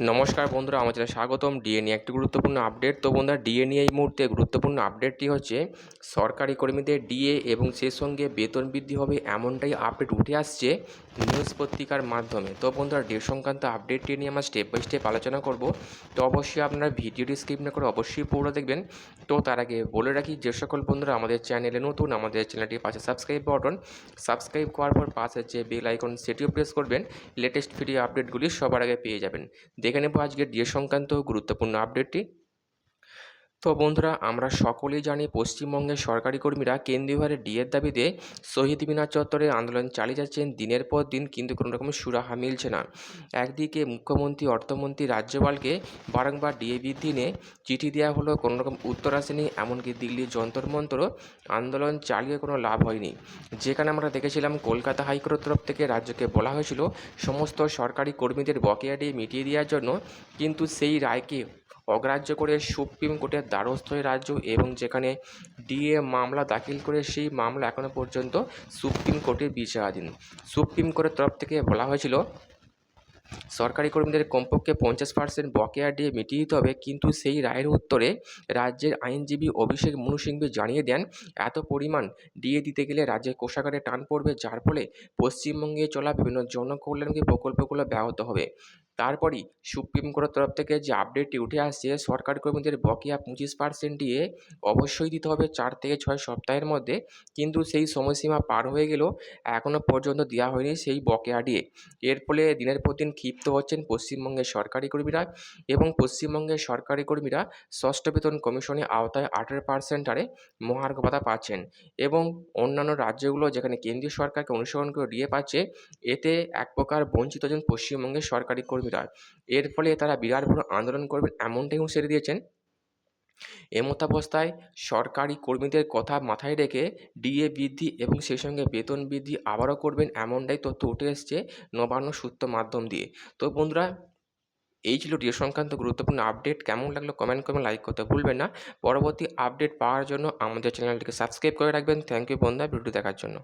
নমস্কার বন্ধুরা, আমার চ্যানেলে স্বাগতম। ডিএ নিয়ে একটি গুরুত্বপূর্ণ আপডেট তো বন্ধুরা ডিএ এই মুহূর্তে গুরুত্বপূর্ণ আপডেটটি হচ্ছে, সরকারি কর্মীদের ডিএ এবং সেই সঙ্গে বেতন বৃদ্ধি হবে এমনটাই আপডেট উঠে আসছে নিউজ পত্রিকার মাধ্যমে। তো বন্ধুরা ডে সংক্রান্ত আপডেটটি নিয়ে আমরা স্টেপ বাই স্টেপ আলোচনা করব। তো অবশ্যই আপনারা ভিডিওটি স্কিপ না করে অবশ্যই পুরো দেখবেন। তো তার আগে বলে রাখি, যে সকল বন্ধুরা আমাদের চ্যানেলে নতুন, আমাদের চ্যানেলটি পাশে সাবস্ক্রাইব বাটন সাবস্ক্রাইব করার পর পাশে যে বেল আইকন সেটিও প্রেস করবেন। লেটেস্ট ভিডিও আপডেটগুলি সবার আগে পেয়ে যাবেন। দেখে নেব আজকের ডিএ সংক্রান্ত গুরুত্বপূর্ণ আপডেটটি তো বন্ধুরা, আমরা সকলেই জানি পশ্চিমবঙ্গের সরকারি কর্মীরা কেন্দ্রীয়ভাবে ডিএর দাবিতে শহীদ মিনার চত্বরে আন্দোলন চালিয়ে যাচ্ছেন। দিনের পর দিন কিন্তু কোনো রকম সুরাহা মিলছে না। একদিকে মুখ্যমন্ত্রী, অর্থমন্ত্রী রাজ্যপালকে বারংবার ডিএ বৃদ্ধি চিঠি দেওয়া হলো, কোনো রকম উত্তর আসেনি। এমনকি দিল্লির যন্তর মন্তর আন্দোলন চালিয়ে কোনো লাভ হয়নি। যেখানে আমরা দেখেছিলাম, কলকাতা হাইকোর্টের তরফ থেকে রাজ্যকে বলা হয়েছিল, সমস্ত সরকারি কর্মীদের বকেয়া দিয়ে মিটিয়ে দেওয়ার জন্য। কিন্তু সেই রায়কে অগ্রাহ্য করে সুপ্রিম কোর্টের দ্বারস্থ হয়ে রাজ্য এবং যেখানে ডিএ মামলা দাখিল করে সেই মামলা এখনও পর্যন্ত সুপ্রিম কোর্টের বিচারাধীন। সুপ্রিম কোর্টের তরফ থেকে বলা হয়েছিল, সরকারি কর্মীদের কমপক্ষে পঞ্চাশ পার্সেন্ট বকেয়া দিয়ে মিটিয়ে দিতে হবে, কিন্তু সেই রায়ের উত্তরে রাজ্যের আইনজীবী অভিষেক মনু সিংভি জানিয়ে দেন, এত পরিমাণ দিয়ে দিতে গেলে রাজ্যের কোষাগারে টান পড়বে, যার ফলে পশ্চিমবঙ্গে চলা বিভিন্ন জনকল্যাণমুখী প্রকল্পগুলো ব্যাহত হবে। তারপরই সুপ্রিম কোর্টের তরফ থেকে যে আপডেটটি উঠে আসছে, সরকারি কর্মীদের বকেয়া পঁচিশ পার্সেন্ট দিয়ে অবশ্যই দিতে হবে চার থেকে ছয় সপ্তাহের মধ্যে। কিন্তু সেই সময়সীমা পার হয়ে গেলেও এখনও পর্যন্ত দেওয়া হয়নি সেই বকেয়া দিয়ে। এর ফলে দিনের পর দিন ক্ষিপ্ত হচ্ছেন পশ্চিমবঙ্গের সরকারি কর্মীরা এবং পশ্চিমবঙ্গের সরকারি কর্মীরা ষষ্ঠ বেতন কমিশনের আওতায় আঠেরো পার্সেন্ট হারে মহার্ঘ ভাতা পাচ্ছেন এবং অন্যান্য রাজ্যগুলো যেখানে কেন্দ্রীয় সরকারকে অনুসরণ করে ডিএ পাচ্ছে, এতে এক প্রকার বঞ্চিত হচ্ছেন পশ্চিমবঙ্গের সরকারি কর্মীরা এর ফলে তারা বিরাট বড় আন্দোলন করবেন এমনটাই হুঁশিয়ারি দিয়েছেন। এমতাবস্থায় সরকারি কর্মীদের কথা মাথায় রেখে ডিএ বৃদ্ধি এবং সেই সঙ্গে বেতন বৃদ্ধি আবারও করবেন এমনটাই তথ্য উঠে এসছে নবান্ন সূত্র মাধ্যম দিয়ে। তো বন্ধুরা, এই ছিল ডিএ সংক্রান্ত গুরুত্বপূর্ণ আপডেট। কেমন লাগল কমেন্ট করবেন লাইক করতে ভুলবেন না। পরবর্তী আপডেট পাওয়ার জন্য আমাদের চ্যানেলটিকে সাবস্ক্রাইব করে রাখবেন। থ্যাংক ইউ বন্ধুরা ভিডিও দেখার জন্য।